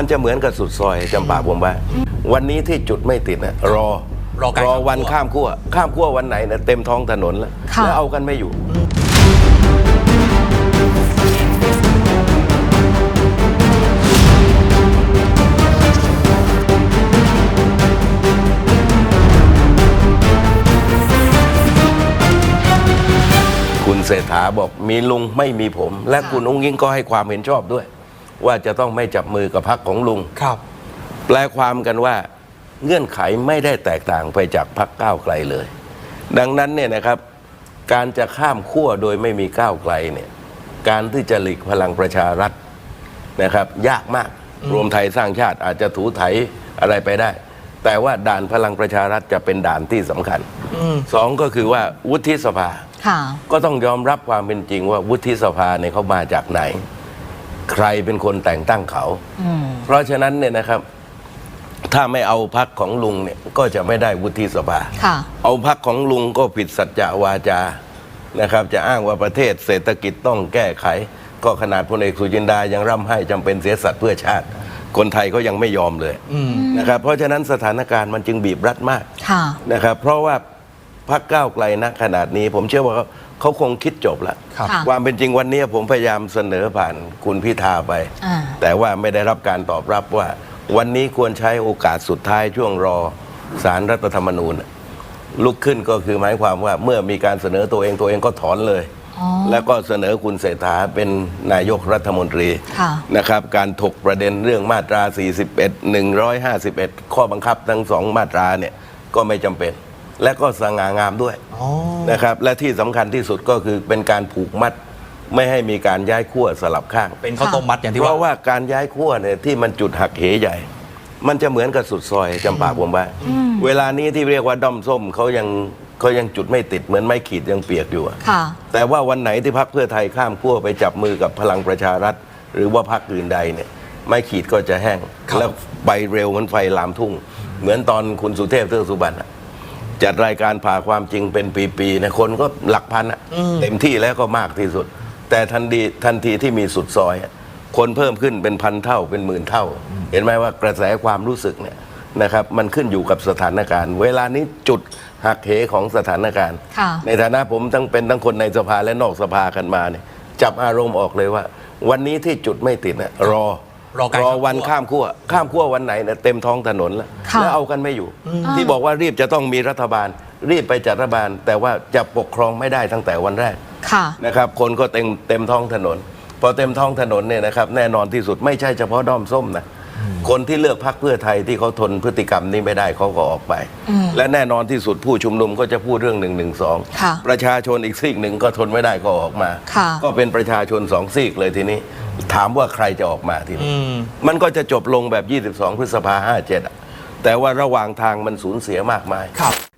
มันจะเหมือนกับสุดซอยจำปาผมว่า วันนี้ที่จุดไม่ติดนะรอรอการข้ามวันขั้วข้ามขั้วข้ามขั้ววันไหนนะเต็มท้องถนนแล้วค่ะ แล้วเอากันไม่อยู่ คุณเศรษฐาบอกมีลุงไม่มีผม และคุณองค์ยิงก็ให้ความเห็นชอบด้วย ว่าจะต้องไม่จับมือกับพรรคของลุง ครับ แปลความกันว่าเงื่อนไขไม่ได้แตกต่างไปจากพรรคก้าวไกลเลย ดังนั้นเนี่ยนะครับ การจะข้ามขั้วโดยไม่มีก้าวไกลเนี่ยการที่จะหลีกพลังประชารัฐนะครับ ยากมากรวมไทยสร้างชาติอาจจะถูไถอะไรไปได้ แต่ว่าด่านพลังประชารัฐจะเป็นด่านที่สำคัญสองก็คือว่าวุฒิสภา ค่ะ ก็ต้องยอมรับความเป็นจริงว่าวุฒิสภาเนี่ยเขามาจากไหน ใครเป็นคนแต่งตั้งเขาอืมเพราะฉะนั้นเนี่ยนะครับ ถ้าไม่เอาพักของลุงเนี่ยก็จะไม่ได้วุฒิสภาค่ะเอาพักของลุงก็ผิดสัจจะวาจานะครับ จะอ้างว่าประเทศเศรษฐกิจต้องแก้ไข ก็ขนาดพลเอกสุจินดายังร่ำไห้จำเป็นเสียสัตว์เพื่อชาติ คนไทยก็ยังไม่ยอมเลยนะครับ เพราะฉะนั้นสถานการณ์มันจึงบีบรัดมากค่ะนะครับ เพราะว่าพักก้าวไกลนะขนาดนี้ ผมเชื่อว่า เขาเขาคงคิดจบแล้วครับ ค่ะ ความเป็นจริงวันนี้ผมพยายามเสนอผ่านคุณพิธาไป อ่า แต่ว่าไม่ได้รับการตอบรับว่า วันนี้ควรใช้โอกาสสุดท้ายช่วงรอสารรัฐธรรมนูญน่ะลุกขึ้นก็คือหมายความว่าเมื่อมีการเสนอตัวเองตัวเองก็ถอนเลย อ๋อ แล้วก็เสนอคุณเศรษฐาเป็นนายกรัฐมนตรีค่ะ นะครับ การถกประเด็นเรื่องมาตรา 41 151 ข้อบังคับทั้งสองมาตราเนี่ยก็ไม่จำเป็น และก็สง่างามด้วยอ๋อนะครับและที่สำคัญที่สุดก็คือเป็นการผูกมัดไม่ให้มีการย้ายขั้วสลับข้างเป็นข้าวต้มมัดอย่างที่เพว่า ราะว่าการย้ายขั้วเนี่ยที่มันจุดหักเหใหญ่ มันจะเหมือนกับสุดซอยจำปาผมว่า เวลานี้ที่เรียกว่าด้อมส้มเขายังเขายังจุดไม่ติดเหมือนไม้ขีดยังเปียกอยู่อะค่ะ แต่ว่าวันไหนที่พักเพื่อไทยข้ามขั้วไปจับมือกับพลังประชารัฐ หรือว่าพักอื่นใดเนี่ยไม้ขีดก็จะแห้งครับแล้วไปเร็วเหมือนไฟลามทุ่ง เหมือนตอนคุณสุเทพเทือกสุบรรณอะ จัดรายการผ่าความจริงเป็นปีๆนะคนก็หลักพันอะเต็มที่แล้วก็มากที่สุด แต่ทันทีทันทีที่มีสุดซอยอะคนเพิ่มขึ้นเป็นพันเท่าเป็นหมื่นเท่า เห็นไหมว่ากระแสความรู้สึกเนี่ยนะครับมันขึ้นอยู่กับสถานการณ์ เวลานี้จุดหักเหของสถานการณ์ ค่ะ ในฐานะผมทั้งเป็นทั้งคนในสภาและนอกสภากันมาเนี่ยจับอารมณ์ออกเลยว่า วันนี้ที่จุดไม่ติดนะรอ รอการรอวันข้ามขั้วข้ามขั้ววันไหนนะเต็มท้องถนนแล้วค่ะ แล้วเอากันไม่อยู่ ที่บอกว่ารีบจะต้องมีรัฐบาล รีบไปจัดรัฐบาล แต่ว่าจะปกครองไม่ได้ตั้งแต่วันแรก ค่ะ นะครับคนก็เต็มเต็มท้องถนน พอเต็มท้องถนนเนี่ยนะครับแน่นอนที่สุดไม่ใช่เฉพาะด้อมส้มนะ คนที่เลือกพักเพื่อไทยที่เขาทนพฤติกรรมนี้ไม่ได้เขาก็ออกไป และแน่นอนที่สุดผู้ชุมนุมก็จะพูดเรื่องหนึ่งหนึ่งสองค่ะประชาชนอีกซีกหนึ่งก็ทนไม่ได้ก็ออกมาค่ะก็เป็นประชาชนสองซีกเลยทีนี้ ถามว่าใครจะออกมาทีนี้อืมมันก็จะจบลงแบบ 22 พฤษภาห้าเจ็ดแต่ว่าระหว่างทางมันสูญเสียมากมายครับ